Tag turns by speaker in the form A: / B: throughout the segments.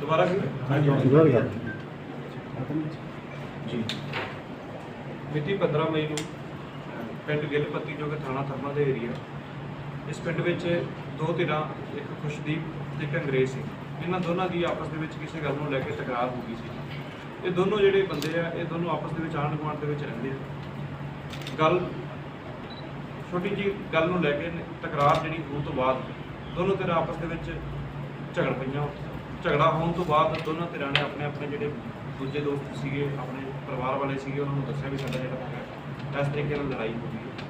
A: ਦੁਬਾਰਾ ਜੀ। ਮਿਤੀ 15 ਮਈ ਨੂੰ ਪਿੰਡ ਗਿੱਲਪੱਤੀ ਜੋ ਕਿ ਥਾਣਾ ਥਰਮਾ ਦੇ ਏਰੀਆ ਇਸ ਪਿੰਡ ਵਿੱਚ ਦੋ ਧਿਰਾਂ ਇੱਕ ਖੁਸ਼ਦੀਪ ਤੇ ਇੱਕ ਅੰਗਰੇਜ਼ ਸੀ ਇਹਨਾਂ ਦੋਨਾਂ ਦੀ ਆਪਸ ਦੇ ਵਿੱਚ ਕਿਸੇ ਗੱਲ ਨੂੰ ਲੈ ਕੇ ਤਕਰਾਰ ਹੋ ਗਈ ਸੀ। ਇਹ ਦੋਨੋਂ ਜਿਹੜੇ ਬੰਦੇ ਆ ਇਹ ਦੋਨੋਂ ਆਪਸ ਦੇ ਵਿੱਚ ਆਂਢ ਗੁਆਂਢ ਦੇ ਵਿੱਚ ਰਹਿੰਦੇ ਆ। ਗੱਲ ਛੋਟੀ ਜੀ ਗੱਲ ਨੂੰ ਲੈ ਕੇ ਤਕਰਾਰ ਜਿਹੜੀ ਹੋਣ ਤੋਂ ਬਾਅਦ ਦੋਨੋਂ ਧਿਰਾਂ ਆਪਸ ਦੇ ਵਿੱਚ ਝਗੜ ਪਈਆਂ ਝਗੜਾ ਹੋਣ ਤੋਂ ਬਾਅਦ ਦੋਨਾਂ ਧਿਰਾਂ ਨੇ ਆਪਣੇ ਆਪਣੇ ਜਿਹੜੇ ਦੂਜੇ ਦੋਸਤ ਸੀਗੇ, ਆਪਣੇ ਪਰਿਵਾਰ ਵਾਲੇ ਸੀਗੇ, ਉਹਨਾਂ ਨੂੰ ਦੱਸਿਆ ਵੀ ਸਾਡਾ ਜਿਹੜਾ ਹੈਗਾ, ਇਸ ਤਰੀਕੇ ਨਾਲ ਲੜਾਈ ਹੋ ਗਈ ਹੈ।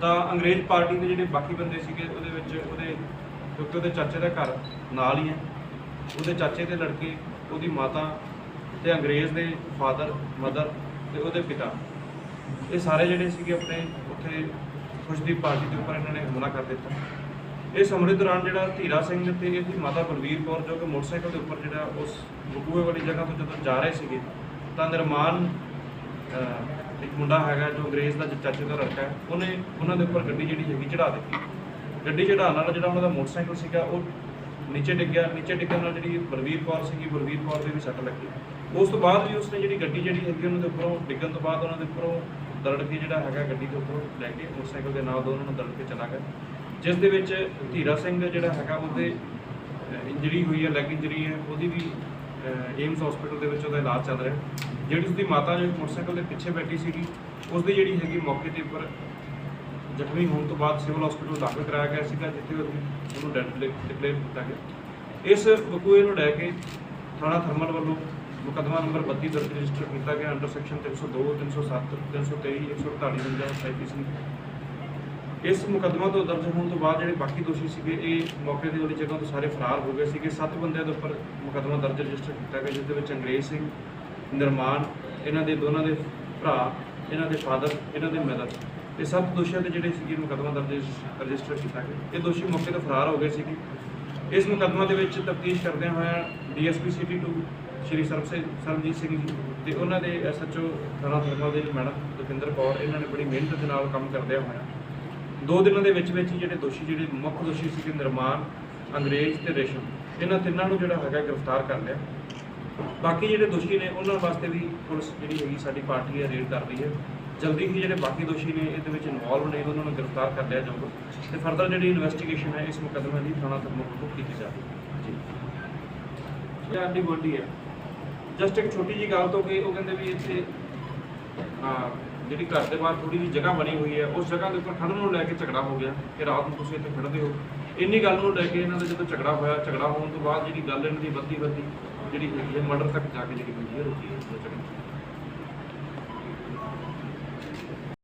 A: ਤਾਂ ਅੰਗਰੇਜ਼ ਪਾਰਟੀ ਦੇ ਜਿਹੜੇ ਬਾਕੀ ਬੰਦੇ ਸੀਗੇ, ਉਹਦੇ ਵਿੱਚ ਉਹਦੇ, ਕਿਉਂਕਿ ਉਹਦੇ ਚਾਚੇ ਦਾ ਘਰ ਨਾਲ ਹੀ ਹੈ, ਉਹਦੇ ਚਾਚੇ ਦੇ ਲੜਕੇ, ਉਹਦੀ ਮਾਤਾ ਤੇ ਅੰਗਰੇਜ਼ ਦੇ ਫਾਦਰ ਮਦਰ ਤੇ ਉਹਦੇ ਪਿਤਾ। ਇਹ ਸਾਰੇ ਜਿਹੜੇ ਸੀਗੇ ਆਪਣੇ ਉੱਥੇ ਖੁਸ਼ਦੀਪ ਪਾਰਟੀ ਦੇ ਉੱਪਰ ਇਹਨਾਂ ਨੇ ਹਮਲਾ ਕਰ ਦਿੱਤਾ। ਇਸ ਹਮਲੇ ਦੌਰਾਨ ਜਿਹੜਾ ਧੀਰਾ ਸਿੰਘ ਤੇ ਇਹਦੀ ਮਾਤਾ ਬਲਵੀਰ ਕੌਰ ਜੋ ਕਿ ਮੋਟਰਸਾਈਕਲ ਦੇ ਉੱਪਰ ਜਿਹੜਾ ਉਸ ਬਕੂਏ ਵਾਲੀ ਜਗ੍ਹਾ ਤੋਂ ਜਦੋਂ ਜਾ ਰਹੇ ਸੀਗੇ, ਤਾਂ ਨਿਰਮਾਨ ਇੱਕ ਮੁੰਡਾ ਹੈਗਾ ਜੋ ਅੰਗਰੇਜ਼ ਦਾ ਚਾਚੇ ਦਾ ਲੜਕਾ ਹੈ, ਉਹਨੇ ਉਹਨਾਂ ਦੇ ਉੱਪਰ ਗੱਡੀ ਜਿਹੜੀ ਹੈਗੀ ਚੜਾ ਦਿੱਤੀ। ਗੱਡੀ ਚੜਾਉਣ ਨਾਲ ਜਿਹੜਾ ਉਹਨਾਂ ਦਾ ਮੋਟਰਸਾਈਕਲ ਸੀਗਾ, ਉਹ ਨੀਚੇ ਡਿੱਗਿਆ ਨੀਚੇ ਡਿੱਗਣ ਨਾਲ ਜਿਹੜੀ ਬਲਵੀਰ ਕੌਰ ਸੀਗੀ, ਬਲਵੀਰ ਕੌਰ ਦੇ ਵੀ ਸੱਟ ਲੱਗੀ। ਉਸ ਤੋਂ ਬਾਅਦ ਵੀ ਉਸਨੇ ਜਿਹੜੀ ਗੱਡੀ ਜਿਹੜੀ ਹੈਗੀ ਉਹਨਾਂ ਦੇ ਉੱਪਰੋਂ ਡਿੱਗਣ ਤੋਂ ਬਾਅਦ ਉਹਨਾਂ ਦੇ ਉੱਪਰੋਂ ਦਰੜ ਕੇ ਜਿਹੜਾ ਹੈਗਾ ਗੱਡੀ ਦੇ ਉੱਪਰੋਂ ਲੈ ਕੇ ਮੋਟਰਸਾਈਕਲ ਦੇ ਨਾਲ ਉਹਨਾਂ ਨੂੰ ਦਰੜ ਕੇ ਚਲਾ ਗਿਆ ਜਿਸ ਦੇ ਵਿੱਚ ਧੀਰਾ ਸਿੰਘ ਜਿਹੜਾ ਹੈਗਾ ਉਹਦੇ ਇੰਜਰੀ ਹੋਈ ਹੈ ਲੈਗ ਇੰਜਰੀ ਹੈ, ਉਹਦੀ ਵੀ ਏਮਸ ਹਸਪੀਟਲ ਦੇ ਵਿੱਚ ਉਹਦਾ ਇਲਾਜ ਚੱਲ ਰਿਹਾ ਜਿਹੜੀ ਉਸਦੀ ਮਾਤਾ ਜਿਹੜੀ ਮੋਟਰਸਾਈਕਲ ਦੇ ਪਿੱਛੇ ਬੈਠੀ ਸੀਗੀ, ਉਸਦੀ ਜਿਹੜੀ ਹੈਗੀ ਮੌਕੇ ਤੇ ਉੱਪਰ ਜ਼ਖਮੀ ਹੋਣ ਤੋਂ ਬਾਅਦ ਸਿਵਲ ਹਸਪੀਟਲ ਦਾਖਲ ਕਰਾਇਆ ਗਿਆ ਸੀਗਾ, ਜਿੱਥੇ ਉਹਨੂੰ ਡੈਡ ਡਿਕਲੇਅਰ ਕੀਤਾ ਗਿਆ। ਇਸ ਵਕੂਏ ਨੂੰ ਲੈ ਕੇ ਥਾਣਾ ਥਰਮਲ ਵੱਲੋਂ ਮੁਕੱਦਮਾ ਨੰਬਰ 32 ਦਰਜ ਰਜਿਸਟਰ ਕੀਤਾ ਗਿਆ ਅੰਡਰ ਸੈਕਸ਼ਨ 302 307 323 148 50 ਆਈਪੀਸੀ ਇਸ ਮੁਕੱਦਮਾ ਤੋਂ ਦਰਜ ਹੋਣ ਤੋਂ ਬਾਅਦ ਜਿਹੜੇ ਬਾਕੀ ਦੋਸ਼ੀ ਸੀਗੇ, ਇਹ ਮੌਕੇ ਦੀ ਵਾਲੀ ਜਗ੍ਹਾ ਤੋਂ ਸਾਰੇ ਫਰਾਰ ਹੋ ਗਏ ਸੀਗੇ। ਸੱਤ ਬੰਦਿਆਂ ਦੇ ਉੱਪਰ ਮੁਕੱਦਮਾ ਦਰਜ ਰਜਿਸਟਰ ਕੀਤਾ ਗਿਆ, ਜਿਸ ਦੇ ਵਿੱਚ ਅੰਗਰੇਜ਼ ਸਿੰਘ ਨਿਰਮਾਨ ਇਹਨਾਂ ਦੇ ਦੋਨਾਂ ਦੇ ਭਰਾ, ਇਹਨਾਂ ਦੇ ਫਾਦਰ, ਇਹਨਾਂ ਦੇ ਮਦਰ ਇਹ ਸੱਤ ਦੋਸ਼ੀਆਂ ਦੇ ਜਿਹੜੇ ਸੀਗੇ ਮੁਕੱਦਮਾ ਦਰਜ ਰਜਿਸਟਰ ਕੀਤਾ ਗਿਆ। ਇਹ ਦੋਸ਼ੀ ਮੌਕੇ ਤੋਂ ਫਰਾਰ ਹੋ ਗਏ ਸੀਗੇ। ਇਸ ਮੁਕੱਦਮਾ ਦੇ ਵਿੱਚ ਤਫਤੀਸ਼ ਕਰਦਿਆਂ ਹੋਇਆਂ ਡੀਐਸਪੀ ਸਿਟੀ 2 ਸ਼੍ਰੀ ਸਰਬਸੇ ਸਰਬਜੀਤ ਸਿੰਘ ਜੀ ਤੇ ਉਹਨਾਂ ਦੇ ਐਸਐਚਓ ਥਾਣਾ ਥਰਮਲ ਦੇ ਮੈਡਮ ਦਵਿੰਦਰ ਕੌਰ, ਇਹਨਾਂ ਨੇ ਬੜੀ ਮਿਹਨਤ ਦੇ ਨਾਲ ਕੰਮ ਕਰਦਿਆਂ ਹੋਇਆ ਦੋ ਦਿਨਾਂ ਦੇ ਵਿੱਚ ਵਿੱਚ ਹੀ ਜਿਹੜੇ ਦੋਸ਼ੀ, ਜਿਹੜੇ ਮੁੱਖ ਦੋਸ਼ੀ ਸੀਗੇ ਨਿਰਮਾਨ, ਅੰਗਰੇਜ਼ ਤੇ ਰੇਸ਼ਮ, ਇਹਨਾਂ ਤਿੰਨਾਂ ਨੂੰ ਜਿਹੜਾ ਹੈਗਾ ਗ੍ਰਿਫਤਾਰ ਕਰ ਲਿਆ। ਬਾਕੀ ਜਿਹੜੇ ਦੋਸ਼ੀ ਨੇ, ਉਹਨਾਂ ਵਾਸਤੇ ਵੀ ਪੁਲਿਸ ਜਿਹੜੀ ਹੈਗੀ ਸਾਡੀ ਪਾਰਟੀ ਹੈ, ਰੇਡ ਕਰ ਰਹੀ ਹੈ। ਜਲਦੀ ਹੀ ਜਿਹੜੇ ਬਾਕੀ ਦੋਸ਼ੀ ਨੇ, ਇਹਦੇ ਵਿੱਚ ਇਨਵੋਲਵ ਨੇ, ਉਹਨਾਂ ਨੂੰ ਗ੍ਰਿਫਤਾਰ ਕਰ ਲਿਆ ਜਾਊਗਾ। ਤੇ ਫਰਦਰ ਜਿਹੜੀ ਇਨਵੈਸਟੀਗੇਸ਼ਨ ਹੈ, ਇਸ ਮੁਕੱਦਮੇ ਦੀ ਥਾਣਾ ਤੱਕ ਮੁਕੰਮਲ ਕੀਤੀ ਜਾਵੇਗੀ ਜੀ। ਇਹ ਆਂਟੀ ਗੁਆਂਢੀ ਹੈ। ਜਸਟ ਇੱਕ ਛੋਟੀ ਜੀ ਗੱਲ ਤੋਂ ਕਿ ਉਹ ਕਹਿੰਦੇ ਵੀ ਇੱਥੇ, ਹਾਂ ਜਿਹੜੀ ਘਰ ਦੇ ਬਾਹਰ ਥੋੜੀ ਜਿਹੀ ਜਗ੍ਹਾ ਬਣੀ ਹੋਈ ਹੈ, ਉਸ ਜਗ੍ਹਾ ਦੇ ਉੱਪਰ ਖੜਨ ਨੂੰ ਲੈ ਕੇ ਝਗੜਾ ਹੋ ਗਿਆ ਕਿ ਰਾਤ ਨੂੰ ਤੁਸੀਂ ਇੱਥੇ ਖੜਦੇ ਹੋ। ਇੰਨੀ ਗੱਲ ਨੂੰ ਲੈ ਕੇ ਇਹਨਾਂ ਦਾ ਜਦੋਂ ਝਗੜਾ ਹੋਇਆ, ਝਗੜਾ ਹੋਣ ਤੋਂ ਬਾਅਦ ਜਿਹੜੀ ਗੱਲ ਇਹਨਾਂ ਦੀ ਵੱਧੀ ਵੱਧੀ ਜਿਹੜੀ ਹੈਗੀ ਹੈ, ਮਰਡਰ ਤੱਕ ਜਾ ਕੇ ਜਿਹੜੀ ਹੁੰਦੀ ਹੈ, ਰੁਕੀ ਹੈ